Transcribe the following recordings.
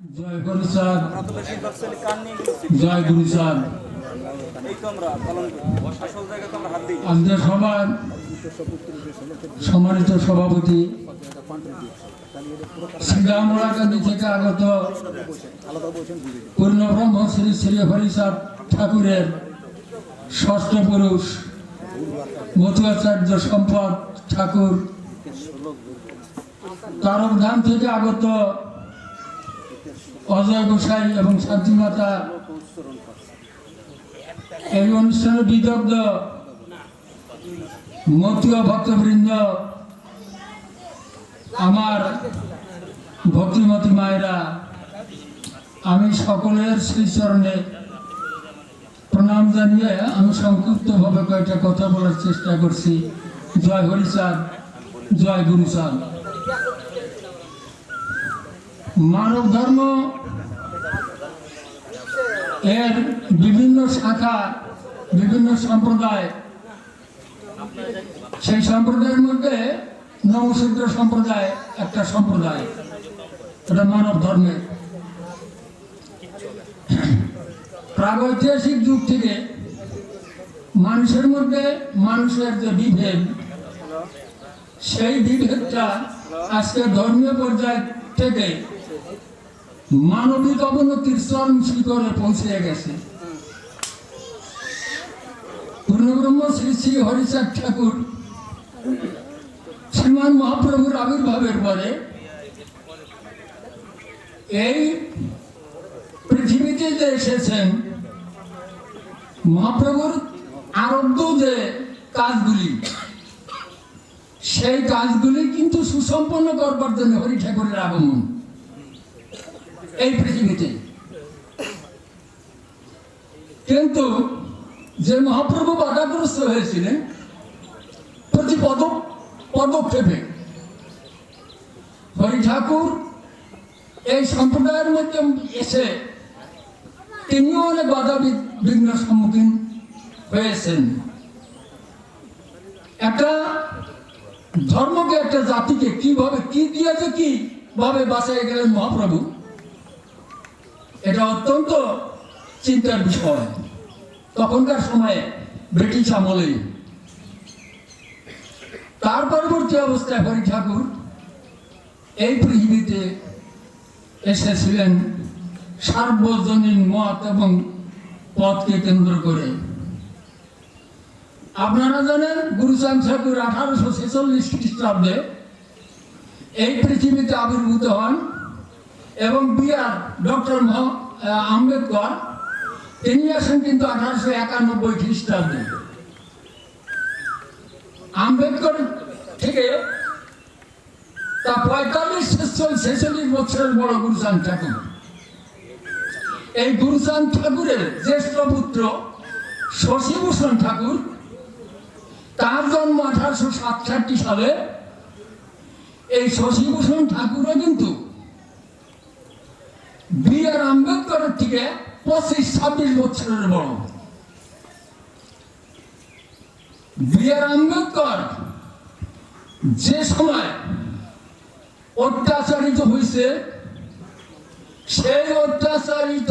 জয় গুরু sir. জয় গুরু sir. আমাদের সবার সম্মানিত সভাপতি শ্রীরামরাকান্দি থেকে আগত পূর্ণ ব্রহ্ম শ্রী শ্রী হরিচাঁদ ঠাকুরের ষষ্ঠ পুরুষ মতুয়াচার্য সম্পদ ঠাকুর। তারকধাম থেকে আগত অজয় গোসাই এবং শান্তিমাতা এই অনুষ্ঠানে বিদগ্ধ মতীয় ভক্তবৃন্দ, আমার ভক্তিমতী মায়েরা, আমি সকলের শ্রীচরণে প্রণাম জানিয়ে আমি সংক্ষিপ্তভাবে কয়েকটা কথা বলার চেষ্টা করছি। জয় হরিচাঁদ জয় গুরুচাঁদ মানব ধর্ম এর বিভিন্ন শাখা, বিভিন্ন সম্প্রদায়। সেই সম্প্রদায়ের মধ্যে নবশূদ্র সম্প্রদায় একটা সম্প্রদায়। এটা মানব ধর্মের প্রাগৈতিহাসিক যুগ থেকে মানুষের মধ্যে মানুষের যে বিভেদ, সেই বিভেদটা আজকে ধর্মীয় পর্যায় থেকে মানবিক অবনতির চরম শিখরে পৌঁছে গেছে। পূর্ণব্রহ্ম শ্রী শ্রী হরিচাঁদ ঠাকুর শ্রীমান মহাপ্রভুর আবির্ভাবের পরে এই পৃথিবীতে যে এসেছেন, মহাপ্রভুর আরব্ধ যে কাজগুলি, সেই কাজগুলি কিন্তু সুসম্পন্ন করবার জন্য হরি ঠাকুরের আগমন। এই পৃথিবীতে। কিন্তু যে মহাপ্রভু বাধাগ্রস্ত হয়েছিলেন, প্রতি পদ, পদক্ষেপে হরি ঠাকুর এই সম্প্রদায়ের মধ্যে এসে তিনিও অনেক বাধা বিঘ্ন সম্মুখীন হয়েছেন। একটা ধর্মকে, একটা জাতিকে কীভাবে, কি দিয়েছে কি ভাবে বাঁচাই গেলেন মহাপ্রভু? অত্যন্ত চিন্তার বিষয়। তখনকার সময়ে ব্রিটিশ আমলে তার পরবর্তী অবস্থায় হরি ঠাকুর, এই পৃথিবীতে এসেছিলেন সার্বজনীন মত এবং পথকে কেন্দ্র করে। আপনারা জানেন গুরুচাঁদ ঠাকুর আঠারোশো ছেচল্লিশ খ্রিস্টাব্দে এই পৃথিবীতে আবির্ভূত হন এবং বিআর ডক্টর আম্বেদকর, তিনি আসেন কিন্তু আঠারোশো একানব্বই খ্রিস্টাব্দে। আম্বেদকর থেকে তা পঁয়তাল্লিশ ছেচল্লিশ বছরের বড় গুরুচাঁদ ঠাকুর। এই গুরুচাঁদ ঠাকুরের জ্যেষ্ঠ পুত্র শশীভূষণ ঠাকুর, তার জন্ম আঠারোশো সাতষট্টি সালে। এই শশীভূষণ ঠাকুরও কিন্তু বি আর আম্বেদকরের থেকে পঁচিশ, ছাব্বিশ বছরের বড়। বি আর আম্বেদকর যে সময় অত্যাচারিত হয়েছে, সেই অত্যাচারিত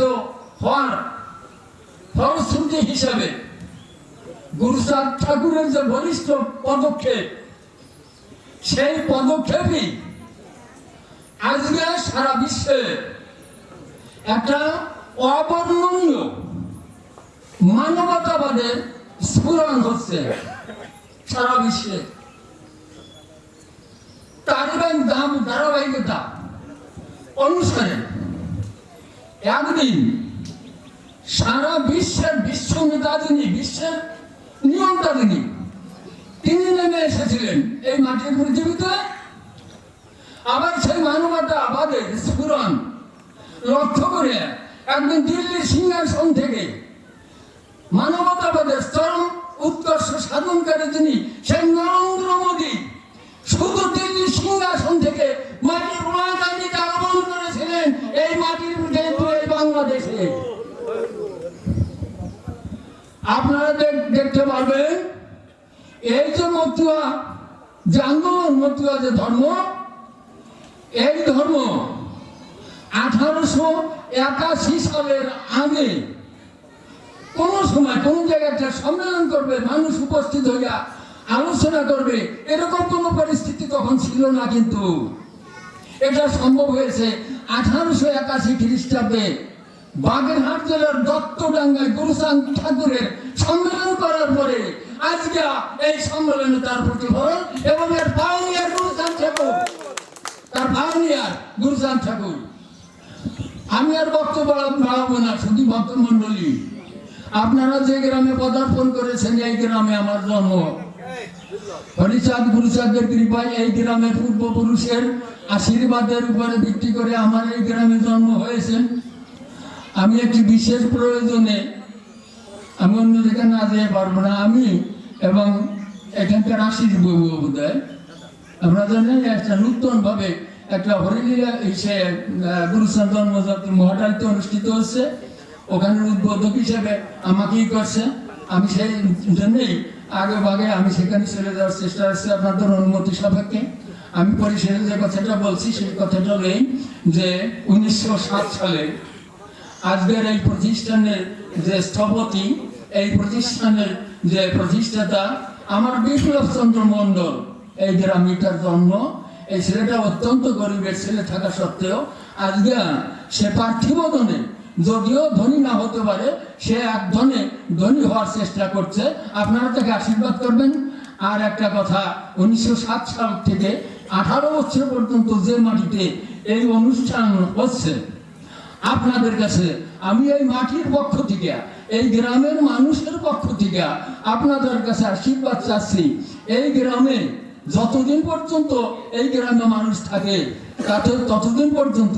হওয়ার ফলশ্রুতি হিসাবে গুরুচাঁদ ঠাকুরের যে বলিষ্ঠ পদক্ষেপ, সেই পদক্ষেপই আজকে সারা বিশ্বে একটা অবর্ণনীয় মানবতাবাদের স্ফুরণ হচ্ছে সারা বিশ্বে। তালিবান দাম, ধারাবাহিকতা অনুসারে একদিন সারা বিশ্বের বিশ্ব নেতা যিনি বিশ্বের নিয়ন্তা যিনি তিনি নেমে এসেছিলেন এই মাটির পৃথিবীতে। আবার সেই মানবতা আবাদের স্ফুরণ লক্ষ্য করে একদিন দিল্লির সিংহাসন থেকে মানবতাবাদের চরম উৎকর্ষ সাধনকারী যিনি সেই নরেন্দ্র মোদী, শুধু দিল্লির সিংহাসন থেকে মাটির প্রণালীকে আগমন করেছিলেন এই মাটির বাংলাদেশে। আপনারা দেখতে পারবেন, এই যে মতুয়া যে আন্দোলন, মতুয়া যে ধর্ম, এই ধর্ম আঠারোশো একাশি সালের আগে কোন সময়, কোন জায়গায় সম্মেলন করবে, মানুষ উপস্থিত হইয়া আলোচনা করবে, এরকম কোন পরিস্থিতি তখন ছিল না কিন্তু। এটা সম্ভব হয়েছে আঠারোশো একাশি খ্রিস্টাব্দে বাগেরহাট জেলার দত্তডাঙ্গায় গুরুসান ঠাকুরের সম্মেলন করার পরে আজকে এই সম্মেলনে তার প্রতিফলন এবং এর পাওনিয়ার গুরুসান ঠাকুর। তার পাওনিয়ার গুরুসান ঠাকুর। আমি আর বক্তব্য বাড়াবো না, শুধু ভক্ত মন্ডলী আপনারা যে গ্রামে পদার্পণ করেছেন, এই গ্রামে আমার জন্ম। হরিচাঁদ গুরুচাঁদের কৃপায় এই গ্রামের পূর্বপুরুষের আশীর্বাদের উপরে ভিত্তি করে আমার এই গ্রামে জন্ম হয়েছেন। আমি একটি বিশেষ প্রয়োজনে, আমি অন্য জায়গায় না যেতে পারব না, আমি এবং এখানকার বোধহয় আমরা জানেন, একটা নূতন ভাবে একটা হরিলীলা সে গুরুস্থান জন্মযাত্রী মহাটালিতে অনুষ্ঠিত হচ্ছে। ওখানে উদ্বোধক হিসেবে আমাকেই করছে। আমি সেই জন্যই আগে ভাগে আমি সেখানে চলে যাওয়ার চেষ্টা করছি আপনাদের অনুমতি সাপেক্ষে। আমি পরিশেষে যে কথাটা বলছি, সেই কথাটা নেই যে উনিশশো সাত সালে আজকের এই প্রতিষ্ঠানের যে স্থপতি, এই প্রতিষ্ঠানের যে প্রতিষ্ঠাতা আমার বিপ্লব চন্দ্র মন্ডল এই গ্রামীটার জন্ম এই ছেলেটা অত্যন্ত গরিবের ছেলে থাকা সত্ত্বেও আজকে সে পার্থিব ধনে, যদিও ধনী না হতে পারে, সে এক ধনে ধনী হওয়ার চেষ্টা করছে। আপনারা তাকে আশীর্বাদ করবেন। আর একটা কথা, উনিশশো সাত সাল থেকে আঠারো বছর পর্যন্ত যে মাটিতে এই অনুষ্ঠান হচ্ছে, আপনাদের কাছে আমি এই মাটির পক্ষ থেকে, এই গ্রামের মানুষের পক্ষ থেকে আপনাদের কাছে আশীর্বাদ চাচ্ছি। এই গ্রামে যতদিন পর্যন্ত এই গ্রামে মানুষ থাকে, তাতে ততদিন পর্যন্ত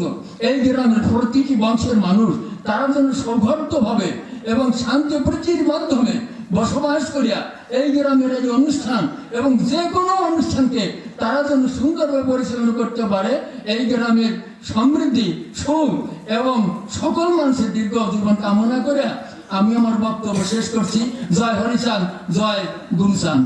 এই গ্রামের প্রতিটি বংশের মানুষ তারা যেন সৌহার্দ্যভাবে এবং শান্তি প্রীতির মাধ্যমে বসবাস করিয়া এই গ্রামের এই অনুষ্ঠান এবং যে কোনো অনুষ্ঠানকে তারা যেন সুন্দরভাবে পরিচালনা করতে পারে, এই গ্রামের সমৃদ্ধি, সুখ এবং সকল মানুষের দীর্ঘ জীবন কামনা করে আমি আমার বক্তব্য শেষ করছি। জয় হরিচাঁদ, জয় গুরুচাঁদ